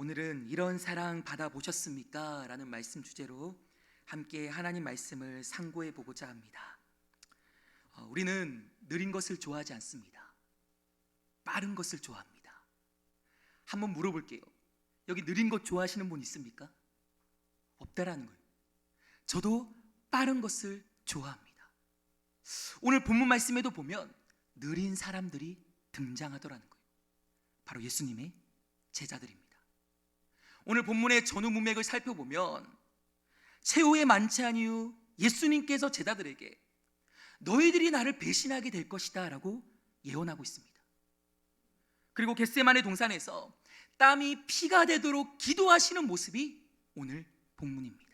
오늘은 이런 사랑 받아보셨습니까? 라는 말씀 주제로 함께 하나님 말씀을 상고해 보고자 합니다. 어, 우리는 느린 것을 좋아하지 않습니다. 빠른 것을 좋아합니다. 한번 물어볼게요. 여기 느린 것 좋아하시는 분 있습니까? 없다라는 거예요. 저도 빠른 것을 좋아합니다. 오늘 본문 말씀에도 보면 느린 사람들이 등장하더라는 거예요. 바로 예수님의 제자들입니다. 오늘 본문의 전후 문맥을 살펴보면 최후의 만찬 이후 예수님께서 제자들에게 너희들이 나를 배신하게 될 것이다라고 예언하고 있습니다. 그리고 겟세만의 동산에서 땀이 피가 되도록 기도하시는 모습이 오늘 본문입니다.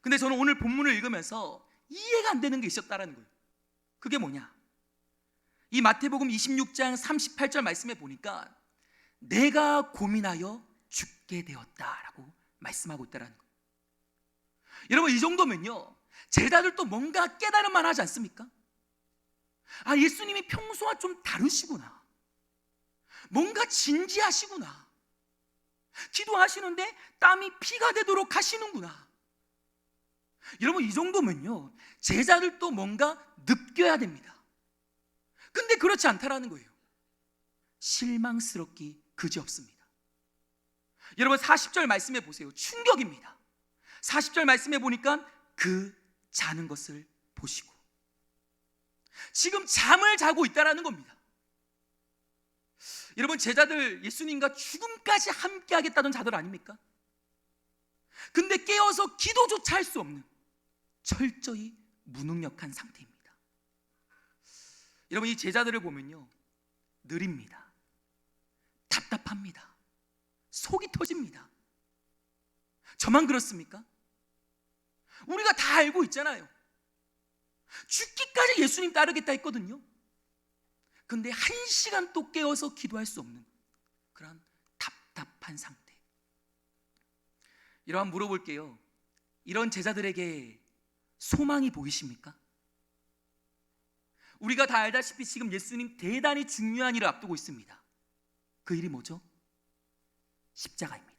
근데 저는 오늘 본문을 읽으면서 이해가 안 되는 게 있었다라는 거예요. 그게 뭐냐? 이 마태복음 26장 38절 말씀에 보니까 내가 고민하여 죽게 되었다라고 말씀하고 있다라는 거예요. 여러분 이 정도면요 제자들도 뭔가 깨달을 만 하지 않습니까? 아 예수님이 평소와 좀 다르시구나. 뭔가 진지하시구나. 기도하시는데 땀이 피가 되도록 하시는구나. 여러분 이 정도면요 제자들도 뭔가 느껴야 됩니다. 근데 그렇지 않다라는 거예요. 실망스럽기 그지 없습니다. 여러분 40절 말씀해 보세요. 충격입니다. 40절 말씀해 보니까 그 자는 것을 보시고 지금 잠을 자고 있다라는 겁니다. 여러분 제자들 예수님과 죽음까지 함께 하겠다던 자들 아닙니까? 근데 깨어서 기도조차 할 수 없는 철저히 무능력한 상태입니다. 여러분 이 제자들을 보면요. 느립니다. 답답합니다. 속이 터집니다. 저만 그렇습니까? 우리가 다 알고 있잖아요. 죽기까지 예수님 따르겠다 했거든요. 근데 한 시간 또 깨어서 기도할 수 없는 그런 답답한 상태. 이러한 물어볼게요. 이런 제자들에게 소망이 보이십니까? 우리가 다 알다시피 지금 예수님 대단히 중요한 일을 앞두고 있습니다. 그 일이 뭐죠? 십자가입니다.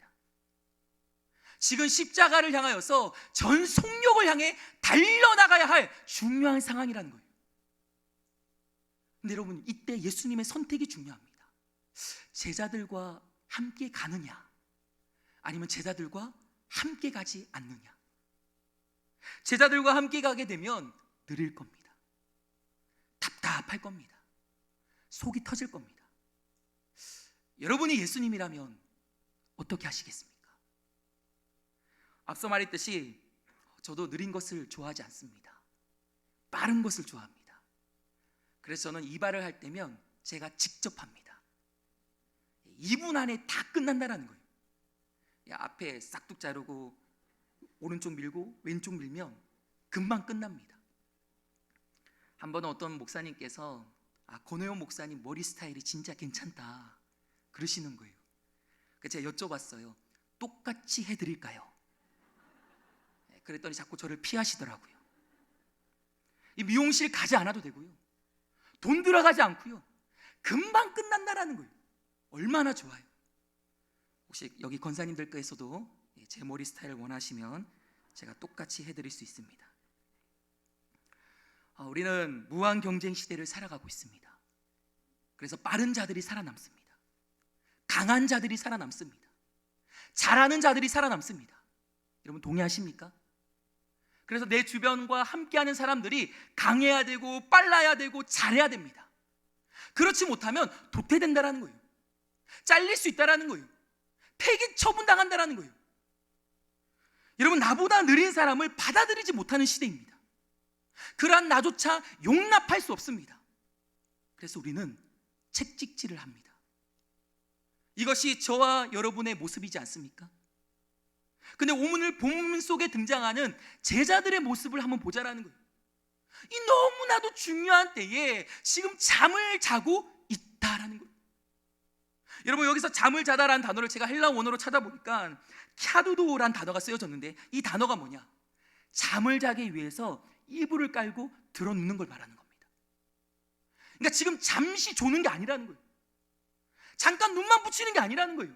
지금 십자가를 향하여서 전 속력을 향해 달려나가야 할 중요한 상황이라는 거예요. 근데 여러분, 이때 예수님의 선택이 중요합니다. 제자들과 함께 가느냐, 아니면 제자들과 함께 가지 않느냐. 제자들과 함께 가게 되면 느릴 겁니다. 답답할 겁니다. 속이 터질 겁니다. 여러분이 예수님이라면 어떻게 하시겠습니까? 앞서 말했듯이 저도 느린 것을 좋아하지 않습니다. 빠른 것을 좋아합니다. 그래서 저는 이발을 할 때면 제가 직접 합니다. 2분 안에 다 끝난다라는 거예요. 야, 앞에 싹둑 자르고 오른쪽 밀고 왼쪽 밀면 금방 끝납니다. 한 번은 어떤 목사님께서 아, 권호영 목사님 머리 스타일이 진짜 괜찮다 그러시는 거예요. 그래서 제가 여쭤봤어요. 똑같이 해드릴까요? 네, 그랬더니 자꾸 저를 피하시더라고요. 이 미용실 가지 않아도 되고요. 돈 들어가지 않고요. 금방 끝난다라는 거예요. 얼마나 좋아요. 혹시 여기 권사님들께서도 제 머리 스타일 원하시면 제가 똑같이 해드릴 수 있습니다. 아, 우리는 무한 경쟁 시대를 살아가고 있습니다. 그래서 빠른 자들이 살아남습니다. 강한 자들이 살아남습니다. 잘하는 자들이 살아남습니다. 여러분 동의하십니까? 그래서 내 주변과 함께하는 사람들이 강해야 되고 빨라야 되고 잘해야 됩니다. 그렇지 못하면 도태된다라는 거예요. 잘릴 수 있다라는 거예요. 폐기 처분당한다라는 거예요. 여러분 나보다 느린 사람을 받아들이지 못하는 시대입니다. 그러한 나조차 용납할 수 없습니다. 그래서 우리는 책찍질을 합니다. 이것이 저와 여러분의 모습이지 않습니까? 근데 오늘 본문 속에 등장하는 제자들의 모습을 한번 보자라는 거예요. 이 너무나도 중요한 때에 지금 잠을 자고 있다라는 거예요. 여러분 여기서 잠을 자다라는 단어를 제가 헬라 원어로 찾아보니까 캬두도라는 단어가 쓰여졌는데 이 단어가 뭐냐? 잠을 자기 위해서 이불을 깔고 들어눕는 걸 말하는 겁니다. 그러니까 지금 잠시 조는 게 아니라는 거예요. 잠깐 눈만 붙이는 게 아니라는 거예요.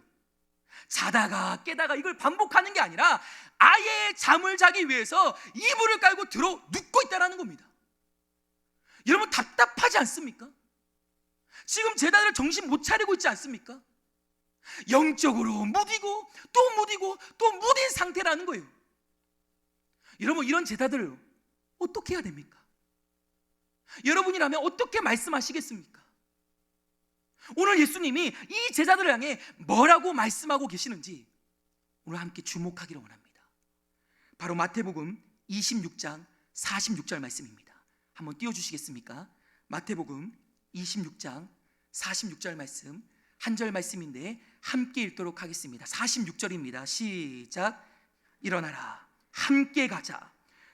자다가 깨다가 이걸 반복하는 게 아니라 아예 잠을 자기 위해서 이불을 깔고 들어 눕고 있다라는 겁니다. 여러분 답답하지 않습니까? 지금 제자들 정신 못 차리고 있지 않습니까? 영적으로 무디고 또 무디고 또 무딘 상태라는 거예요. 여러분 이런 제자들을 어떻게 해야 됩니까? 여러분이라면 어떻게 말씀하시겠습니까? 오늘 예수님이 이 제자들을 향해 뭐라고 말씀하고 계시는지 오늘 함께 주목하기를 원합니다. 바로 마태복음 26장 46절 말씀입니다. 한번 띄워 주시겠습니까? 마태복음 26장 46절 말씀 한 절 말씀인데 함께 읽도록 하겠습니다. 46절입니다. 시작. 일어나라. 함께 가자.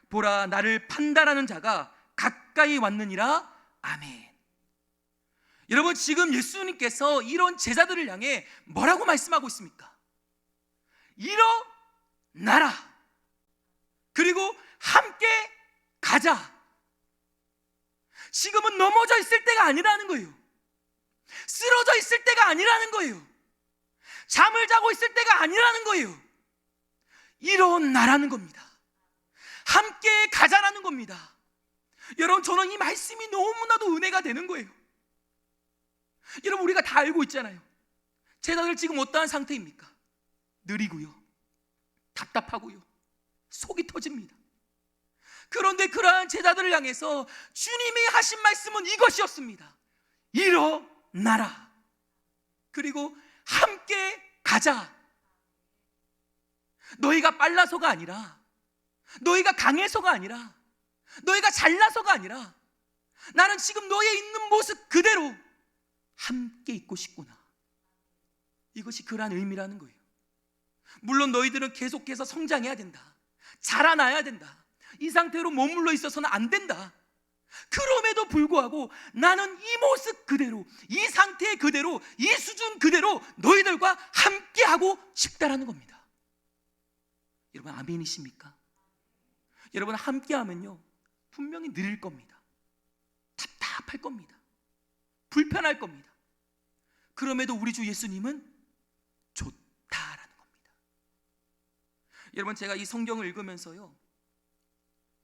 보라 나를 판단하는 자가 가까이 왔느니라. 아멘. 여러분 지금 예수님께서 이런 제자들을 향해 뭐라고 말씀하고 있습니까? 일어나라. 그리고 함께 가자. 지금은 넘어져 있을 때가 아니라는 거예요. 쓰러져 있을 때가 아니라는 거예요. 잠을 자고 있을 때가 아니라는 거예요. 일어나라는 겁니다. 함께 가자라는 겁니다. 여러분, 저는 이 말씀이 너무나도 은혜가 되는 거예요. 여러분, 우리가 다 알고 있잖아요. 제자들 지금 어떠한 상태입니까? 느리고요. 답답하고요. 속이 터집니다. 그런데 그러한 제자들을 향해서 주님이 하신 말씀은 이것이었습니다. 일어나라. 그리고 함께 가자. 너희가 빨라서가 아니라, 너희가 강해서가 아니라, 너희가 잘나서가 아니라, 나는 지금 너의 있는 모습 그대로 함께 있고 싶구나. 이것이 그러한 의미라는 거예요. 물론 너희들은 계속해서 성장해야 된다. 자라나야 된다. 이 상태로 머물러 있어서는 안 된다. 그럼에도 불구하고 나는 이 모습 그대로, 이 상태 그대로, 이 수준 그대로 너희들과 함께하고 싶다라는 겁니다. 여러분, 아멘이십니까? 여러분, 함께하면요, 분명히 느릴 겁니다. 답답할 겁니다. 불편할 겁니다. 그럼에도 우리 주 예수님은 좋다라는 겁니다. 여러분, 제가 이 성경을 읽으면서요,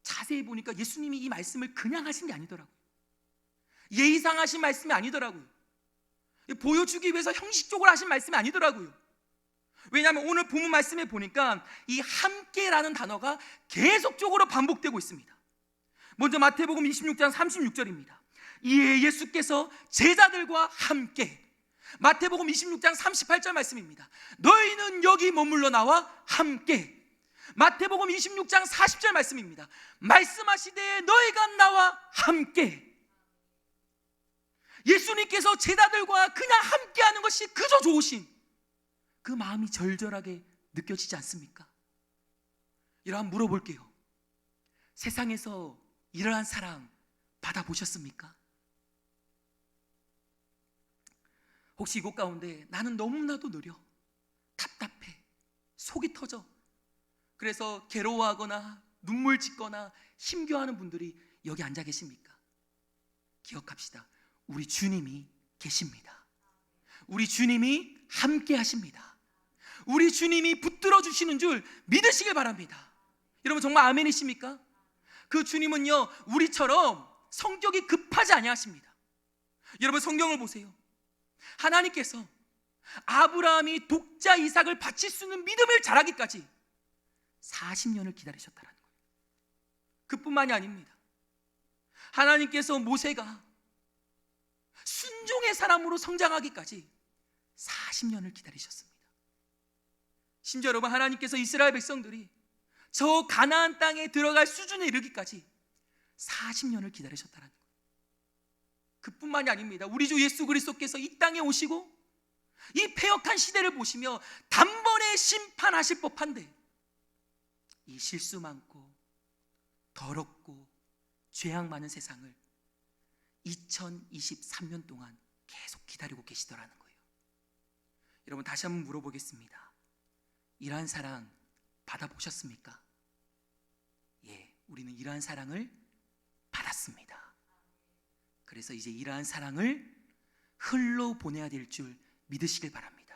자세히 보니까 예수님이 이 말씀을 그냥 하신 게 아니더라고요. 예의상 하신 말씀이 아니더라고요. 보여주기 위해서 형식적으로 하신 말씀이 아니더라고요. 왜냐하면 오늘 본문 말씀에 보니까 이 함께라는 단어가 계속적으로 반복되고 있습니다. 먼저 마태복음 26장 36절입니다. 이에 예수께서 제자들과 함께 마태복음 26장 38절 말씀입니다. 너희는 여기 머물러 나와 함께 마태복음 26장 40절 말씀입니다. 말씀하시되 너희가 나와 함께 예수님께서 제자들과 그냥 함께 하는 것이 그저 좋으신 그 마음이 절절하게 느껴지지 않습니까? 이러한 물어볼게요. 세상에서 이러한 사랑 받아보셨습니까? 혹시 이곳 가운데 나는 너무나도 느려 답답해 속이 터져 그래서 괴로워하거나 눈물 짓거나 힘겨워하는 분들이 여기 앉아 계십니까? 기억합시다. 우리 주님이 계십니다. 우리 주님이 함께 하십니다. 우리 주님이 붙들어 주시는 줄 믿으시길 바랍니다. 여러분 정말 아멘이십니까? 그 주님은요 우리처럼 성격이 급하지 아니하십니다. 여러분 성경을 보세요. 하나님께서 아브라함이 독자 이삭을 바칠 수 있는 믿음을 자라기까지 40년을 기다리셨다는 거예요. 그뿐만이 아닙니다. 하나님께서 모세가 순종의 사람으로 성장하기까지 40년을 기다리셨습니다. 심지어 여러분 하나님께서 이스라엘 백성들이 저 가나안 땅에 들어갈 수준에 이르기까지 40년을 기다리셨다는 거예요. 그뿐만이 아닙니다. 우리 주 예수 그리스도께서 이 땅에 오시고 이 폐역한 시대를 보시며 단번에 심판하실 법한데 이 실수 많고 더럽고 죄악 많은 세상을 2023년 동안 계속 기다리고 계시더라는 거예요. 여러분 다시 한번 물어보겠습니다. 이러한 사랑 받아보셨습니까? 예, 우리는 이러한 사랑을 받았습니다. 그래서 이제 이러한 사랑을 흘러 보내야 될 줄 믿으시길 바랍니다.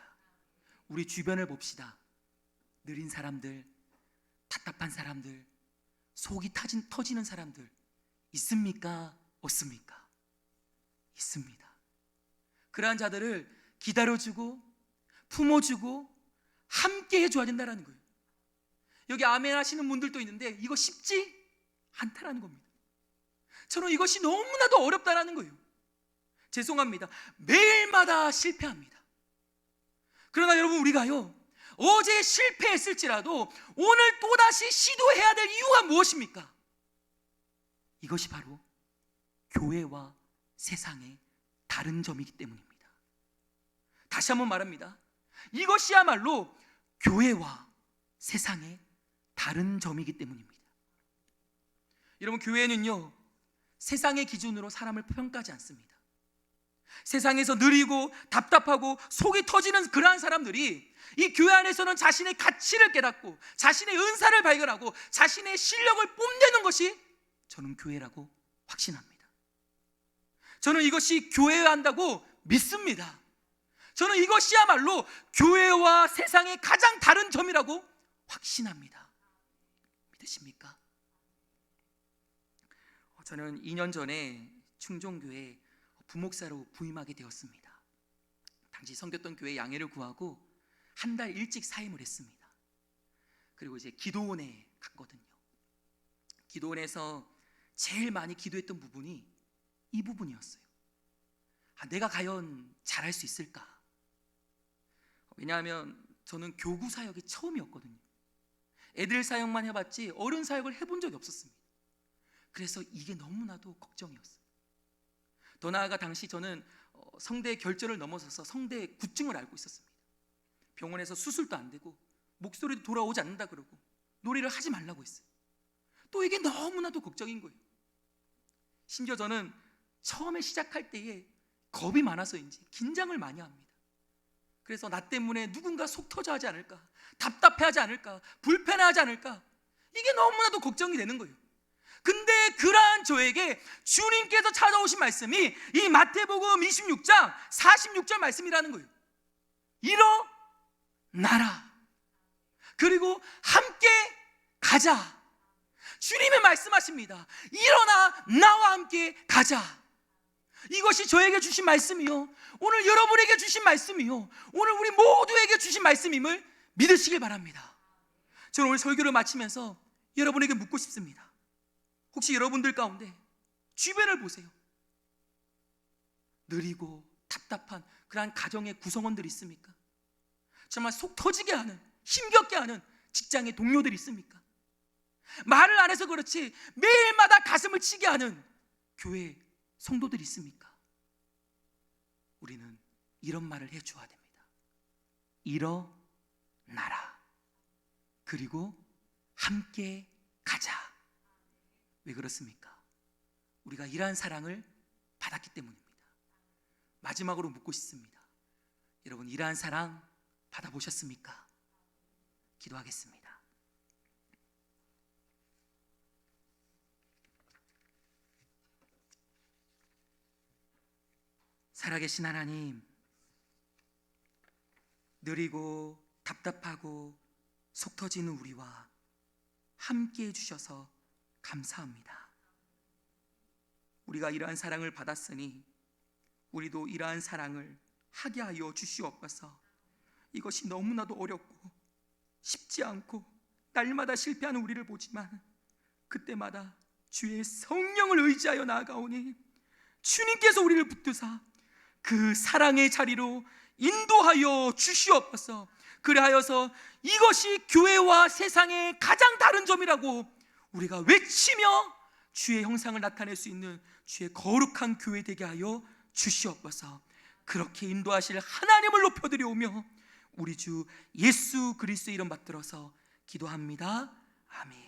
우리 주변을 봅시다. 느린 사람들, 답답한 사람들, 속이 타진, 터지는 사람들 있습니까? 없습니까? 있습니다. 그러한 자들을 기다려주고 품어주고 함께 해줘야 된다는 거예요. 여기 아멘 하시는 분들도 있는데 이거 쉽지 않다라는 겁니다. 저는 이것이 너무나도 어렵다라는 거예요. 죄송합니다. 매일마다 실패합니다. 그러나 여러분 우리가요. 어제 실패했을지라도 오늘 또다시 시도해야 될 이유가 무엇입니까? 이것이 바로 교회와 세상의 다른 점이기 때문입니다. 다시 한번 말합니다. 이것이야말로 교회와 세상의 다른 점이기 때문입니다. 여러분, 교회는요, 세상의 기준으로 사람을 평가하지 않습니다. 세상에서 느리고 답답하고 속이 터지는 그러한 사람들이 이 교회 안에서는 자신의 가치를 깨닫고 자신의 은사를 발견하고 자신의 실력을 뽐내는 것이 저는 교회라고 확신합니다. 저는 이것이 교회여야 한다고 믿습니다. 저는 이것이야말로 교회와 세상의 가장 다른 점이라고 확신합니다. 믿으십니까? 어, 저는 2년 전에 충종교회 부목사로 부임하게 되었습니다. 당시 섬겼던 교회 양해를 구하고 한 달 일찍 사임을 했습니다. 그리고 이제 기도원에 갔거든요. 기도원에서 제일 많이 기도했던 부분이 이 부분이었어요. 아, 내가 과연 잘할 수 있을까? 왜냐하면 저는 교구 사역이 처음이었거든요. 애들 사역만 해봤지 어른 사역을 해본 적이 없었습니다. 그래서 이게 너무나도 걱정이었어요. 더 나아가 당시 저는 어, 성대 결절을 넘어서서 성대 구증을 앓고 있었습니다. 병원에서 수술도 안 되고 목소리도 돌아오지 않는다 그러고 노래를 하지 말라고 했어요. 또 이게 너무나도 걱정인 거예요. 심지어 저는 처음에 시작할 때에 겁이 많아서인지 긴장을 많이 합니다. 그래서 나 때문에 누군가 속 터져 하지 않을까, 답답해 하지 않을까, 불편해 하지 않을까, 이게 너무나도 걱정이 되는 거예요. 근데 그러한 저에게 주님께서 찾아오신 말씀이 이 마태복음 26장 46절 말씀이라는 거예요. 일어나라. 그리고 함께 가자. 주님의 말씀하십니다. 일어나 나와 함께 가자. 이것이 저에게 주신 말씀이요. 오늘 여러분에게 주신 말씀이요. 오늘 우리 모두에게 주신 말씀임을 믿으시길 바랍니다. 저는 오늘 설교를 마치면서 여러분에게 묻고 싶습니다. 혹시 여러분들 가운데 주변을 보세요. 느리고 답답한 그러한 가정의 구성원들이 있습니까? 정말 속 터지게 하는 힘겹게 하는 직장의 동료들이 있습니까? 말을 안 해서 그렇지 매일마다 가슴을 치게 하는 교회 성도들이 있습니까? 우리는 이런 말을 해줘야 됩니다. 일어나라. 그리고 함께 가자. 왜 그렇습니까? 우리가 이러한 사랑을 받았기 때문입니다. 마지막으로 묻고 싶습니다. 여러분, 이러한 사랑 받아보셨습니까? 기도하겠습니다. 살아계신 하나님, 느리고 답답하고 속 터지는 우리와 함께 해주셔서 감사합니다. 우리가 이러한 사랑을 받았으니 우리도 이러한 사랑을 하게 하여 주시옵소서. 이것이 너무나도 어렵고 쉽지 않고 날마다 실패하는 우리를 보지만 그때마다 주의 성령을 의지하여 나아가오니 주님께서 우리를 붙드사 그 사랑의 자리로 인도하여 주시옵소서. 그래하여서 이것이 교회와 세상의 가장 다른 점이라고 우리가 외치며 주의 형상을 나타낼 수 있는 주의 거룩한 교회 되게 하여 주시옵소서. 그렇게 인도하실 하나님을 높여드려오며 우리 주 예수 그리스도 이름 받들어서 기도합니다. 아멘.